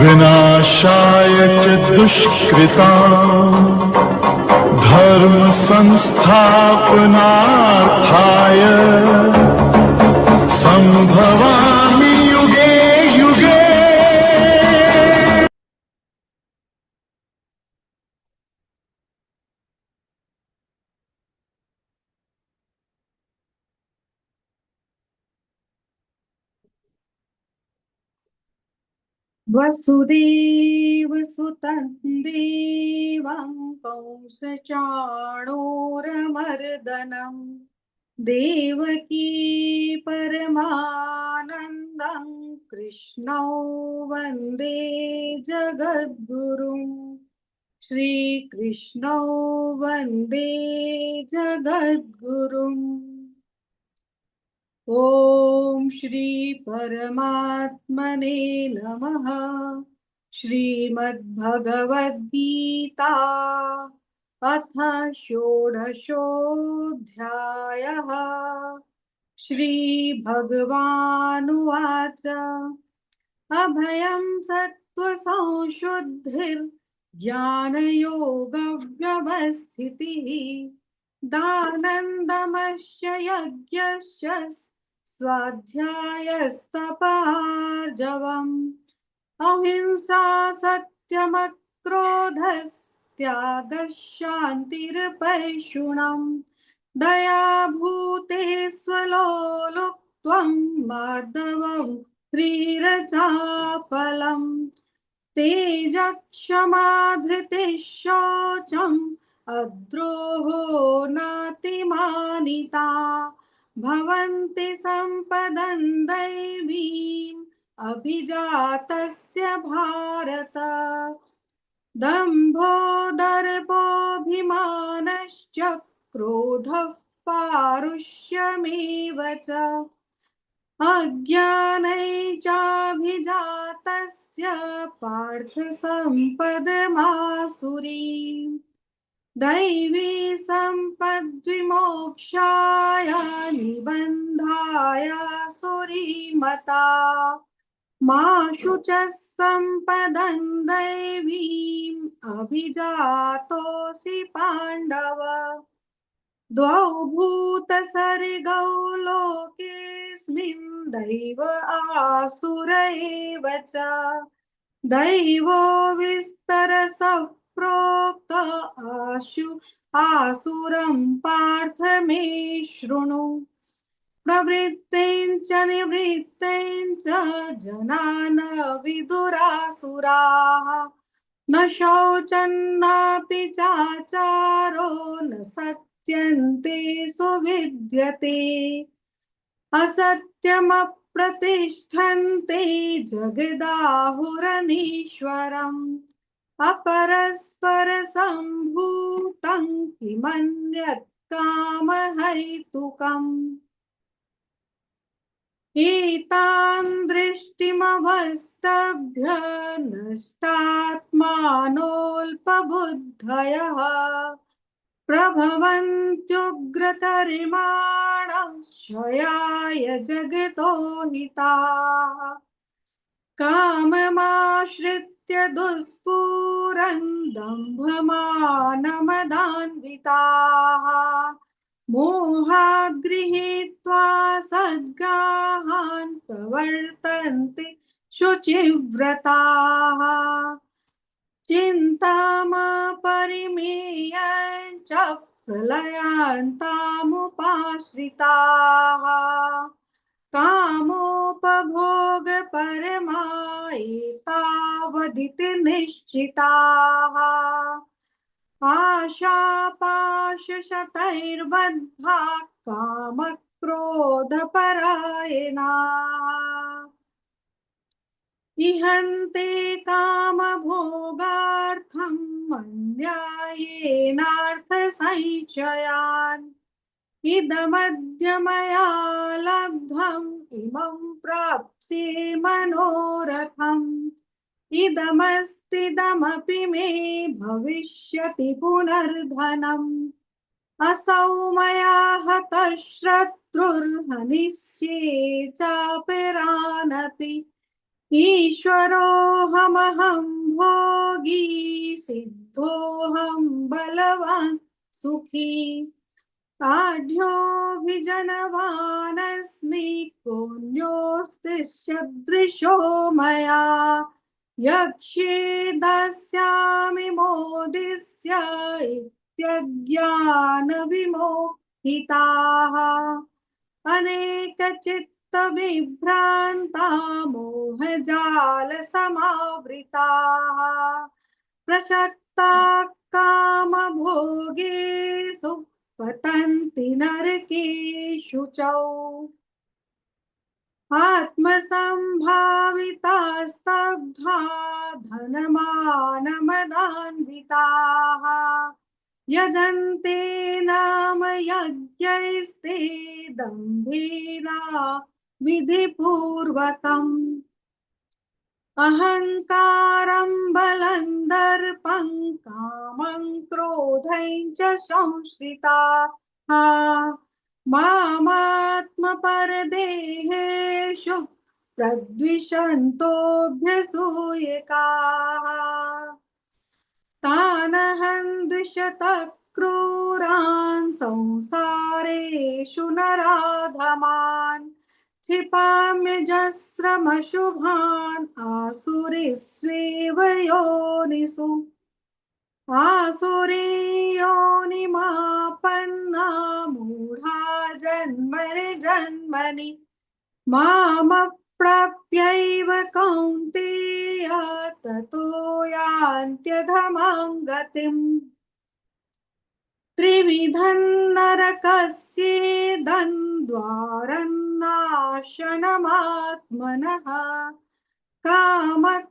विनाशाय च दुष्कृता धर्म संस्थापनार्थाय वसुदेवसुतं देवं कंसचाणूरमर्दनं देवकी परमानन्दं कृष्णौ वंदे जगद्गुरुं श्रीकृष्णौ वंदे जगद्गुरुम्। ॐ श्री परमात्मने नमः। श्रीमद्भगवद्गीता अथ षोडशोऽध्यायः। श्रीभगवानुवाच। अभयं सत्त्वसंशुद्धिर्ज्ञानयोगव्यवस्थितिः। दानन्दमश्च यज्ञश्च स्वाध्यायस्तपार्जवम्। अहिंसा सत्यमक्रोधस्त्यागः शान्तिर्पैशुणम् दयाभूते स्वलोलुप्त्वं मार्दवं ह्रीरचापलम् तेजक्षमा धृतिः शौचम् अद्रोहो नातिमानिता। भवन्ति सम्पदं दैवीम् अभिजातस्य भारत। दम्भो दर्पोऽभिमानश्च क्रोधः पारुष्यमेव च। अज्ञानै चाभिजातस्य पार्थ सम्पदमासुरीम् दैवी सम्पद्विमोक्षाय निबन्धाय सुरीमता। मा शुचः सम्पदं दैवीम् अभिजातोऽसि पाण्डव। द्वौ भूतसर्गौ लोकेऽस्मिन् दैव आसुर एव च। दैवो विस्तरसः प्रोक्त आशु, आसुरं पार्थ मे शृणु। प्रवृत्तें च निवृत्तें च जनान विदुरासुराः। न शौचन्नापि चाचारो, न सत्यन्ते सुविद्यते। असत्यमप्रतिष्ठन्ते जगदाहुरनीश्वरम्। अपरस्परसम्भूतं किमन्यत् कामहैतुकम् एतान् दृष्टिमवस्तभ्य नष्टात्मानोऽल्पबुद्धयः प्रभवन्त्युग्रकर्माणः क्षयाय जगतो हिताः। दुष्पूरन् दम्भमानमदान्विताः मोहागृहीत्वा सद्गाहान् प्रवर्तन्ते शुचिव्रताः। चिन्तामपरिमेयं च प्रलयान्तामुपाश्रिताः कामोपभोगपरमायितावदिति निश्चिताः। आशापाशशतैर्बद्धा कामक्रोधपरायणाः। इहन्ते कामभोगार्थम् अन्यायेनार्थसञ्चयान् इदमद्य मया लब्धम् इमं प्राप्स्ये मनोरथम्। इदमस्तिदमपि मे भविष्यति पुनर्धनम्। असौ मया हतः शत्रुर्हनिष्ये चापरानपि ईश्वरोऽहमहं भोगी, सिद्धोऽहं बलवान्, सुखी। आढ्योऽभिजनवानस्मि पुण्योस्तिसदृशो मया। यक्ष्ये दास्यामि मोदिस्य इत्यज्ञानविमोहिताः। अनेकचित्तविभ्रान्ता मोहजालसमावृताः प्रसक्ता कामभोगेषु पतन्ति नरकेषु च। आत्मसम्भावितास्तब्धा धनमानमदान्विताः यजन्ते नाम यज्ञैस्ते दम्भेना विधिपूर्वकम्। अहङ्कारं बलं दर्पं कामं क्रोधं च संश्रिताः। मामात्मपरदेहेषु प्रद्विषन्तोऽभ्यसूयकाः। तानहं द्विषतः क्रूरान् संसारेषु नराधमान्। क्षिपाम्यजस्रमशुभान् आसुरिष्वेव योनिषु आसुरे योनिमापन्ना मूढा जन्मनि। जन्मनि मामप्राप्यैव कौन्तेय ततो यान्त्यधमां गतिम् त्रिविधं नरकस्येदन् द्वारन्नाशनमात्मनः कामक्रोधस्तथा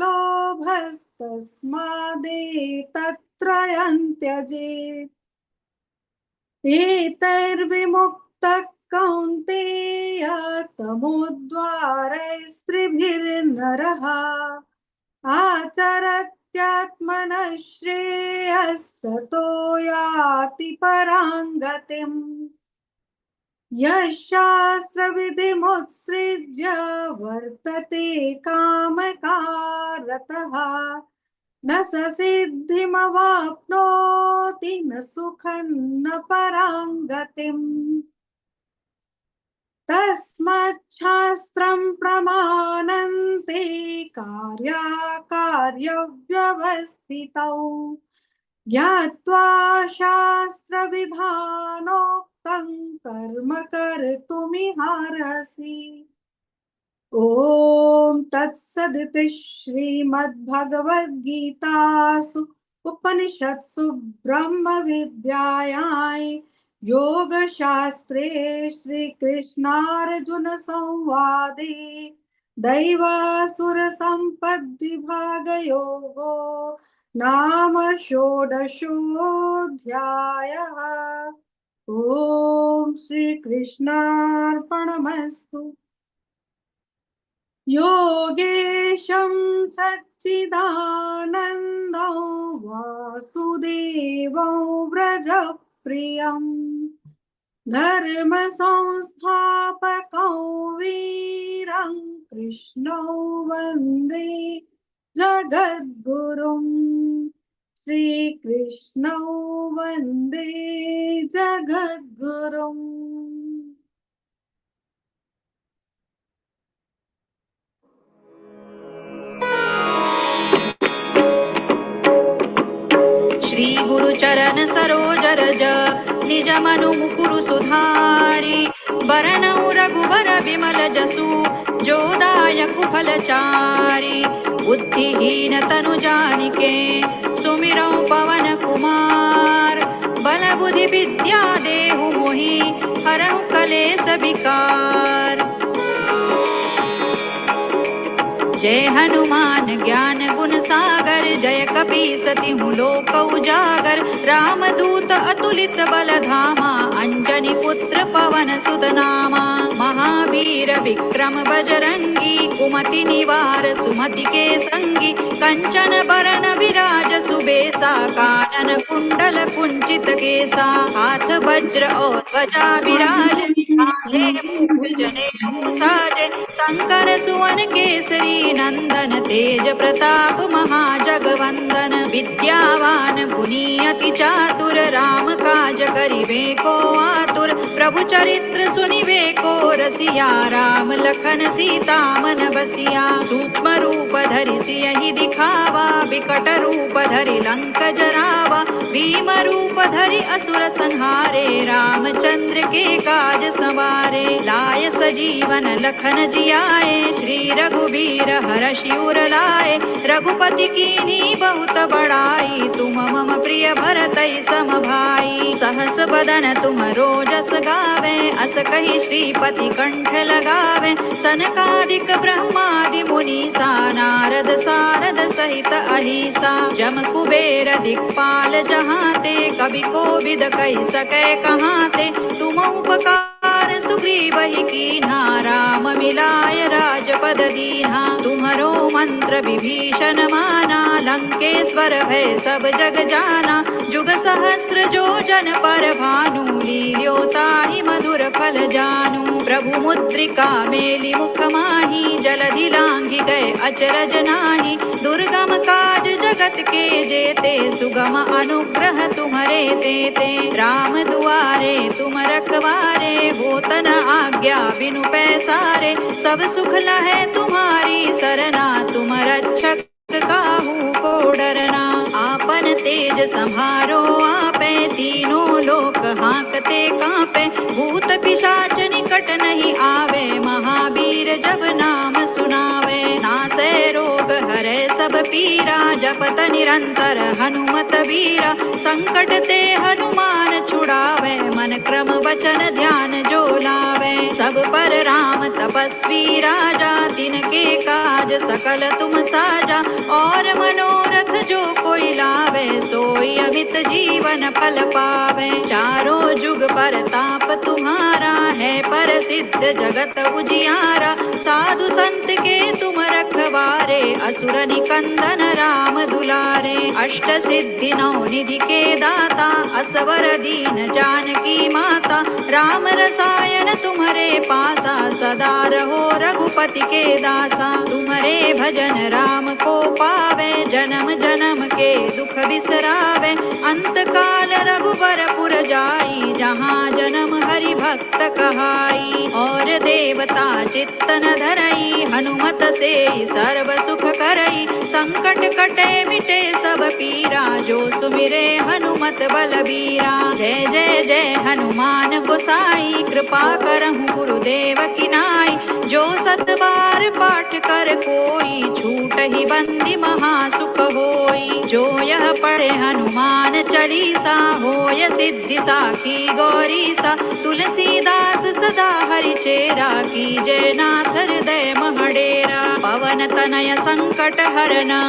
लोभस्तस्मादेतत्त्रयं त्यजेत् एतैर्विमुक्तः कौन्तेय तमोद्वारैस्त्रिभिर्नरः आचरत्यात्मनः श्रेयस्ततो याति पराङ्गतिम्। यः शास्त्रविधिमुत्सृज्य वर्तते कामकारतः। न स सिद्धिमवाप्नोति न सुखं न पराङ्गतिम्। तस्माच्छास्त्रं प्रमाणन्ते कार्याकार्यव्यवस्थितौ। ज्ञात्वा शास्त्रविधानोक्तं कर्म कर्तुमिहारसि। ॐ तत्सदिति श्रीमद्भगवद्गीतासु उपनिषत्सु ब्रह्मविद्यायां योगशास्त्रे श्रीकृष्णार्जुनसंवादे दैवासुरसम्पद्विभागयोगो नाम षोडशोऽध्यायः। ॐ श्रीकृष्णार्पणमस्तु। योगेशं सच्चिदानन्दौ वासुदेवौ व्रजप्रियम्। धर्मसंस्थापकौ वीरं कृष्णौ वन्दे जगद्गुरुं। श्रीकृष्णौ वन्दे जगद्गुरुम् श्रीगुरुचरण सरोज रज निज मनु मुकुरु सुधारि। बरनौ रघुबर विमल जसु जोदायकु फलचारि बुद्धिहीन तनु जानिके सुमिरौ पवन कुमार। बल बुद्धि विद्या देहु मोहि हरहु कलेस विकार जय हनुमान ज्ञान गुण सागर जय कपी सति लोक उजागर। रामदूत अतुलित बल धामा अंजनी पुत्र पवन सुत नामा महावीर विक्रम बजरंगी कुमति निवार सुमति के संगी। कंचन बरन विराज सुबेसा कानन कुंडल कुंचित केसा। हाथ वज्र ध्वजा विराज शंकर सुवन केसरी नंदन तेज प्रताप महाजगवंदन विद्यावान गुणी अति चातुर राम काज करिवे को आतुर प्रभु चरित्र सुनिबे को रसिया, राम लखन सीता मन बसिया। सूक्ष्म रूप धरि सियहि दिखावा। विकट रूप धरि लंक जरावा भीम रूप धरि असुर संहारे। रामचंद्र के काज सवारे। लाय सजीवन लखन जियाए। श्री रघुबीर हर शिवर लाए। रघुपति कीनी बहुत बड़ाई तुम मम प्रिय भरत सम भाई सहस बदन तुम रोजस गावे, अस कही श्रीपति कंठ लगावे। सनकादिक ब्रह्मादि मुनीसा नारद सारद सहित अहिसा। जम कुबेर दिक्पाल जहाते, कवि को विद कही सके कहाते। तुम उपकार, सुग्रीव ही की नाराम मिलाय राजपद दीना तुम्हारो मंत्र विभीषण माना लंकेश्वर है सब जग जाना जुग सहस्र जो जन पर भानु, लील्योताहि मधुर फल जानू। मुद्रिका मेली मुख माही जलधि लांघि गए अचरज नाही दुर्गम काज जगत के जेते, सुगम अनुग्रह तुम्हारे देते राम दुआरे तुम रखवारे होत न आज्ञा बिनु पैसारे। सब सुख लहे तुम्हारी सरना, तुम रक्षक काहू को डरना आपन तेज संभारो, आपे तीनों लोक हाकते कांपे। भूत नहीं आवे पीरा, जपत निरंतर हनुमत वीरा। संकट ते हनुमान छुड़ावे, मन क्रम वचन ध्यान जो लावे। सब पर राम तपस्वी राजा, तिनके काज सकल तुम साजा। और मनोरथ जो कोई लावे, सोई अमित जीवन फल पावे। चारों जुग पर ताप तुम्हारा है, पर सिद्ध जगत उजियारा। साधु संत के तुम रखवारे, असुर निकंदन राम दुलारे अष्ट सिद्धि नौ निधि के दाता, असवर दीन जानकी माता। राम रसायन तुम्हारे पासा, सदा रहो रघुपति के दासा। तुम्हारे भजन राम को पावे, जन्म जन्म के दुख बिसरावे। अंत काल रघुबर पुर जाई, जहाँ जन्म भक्त कहाई, और देवता चित्तन धरई, हनुमत से सर्व सुख करई। संकट कटे मिटे सब पीरा, जो सुमिरे हनुमत बलबीरा। जय जय जय हनुमान गोसाई, कृपा करहु गुरुदेव की नाई। जो सत बार पाठ कर कोई, छूट ही बंदी महासुख होई। जो यह पढ़े हनुमान चालीसा होय सिद्धि साखी गौरी सा तुलसीदास सदा हरि चेरा की जय नाथ हृदय महडेरा. पवन तनय संकट हरना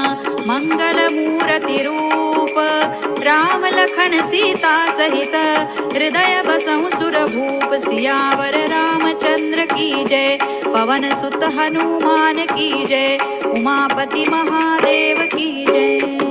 मंगल मूरति रूप. राम लखन सीता सहित हृदय बसौ सुरभूप. सियावर रामचंद्र की जय पवन सुत हनुमान की जय उमापति महादेव की जय.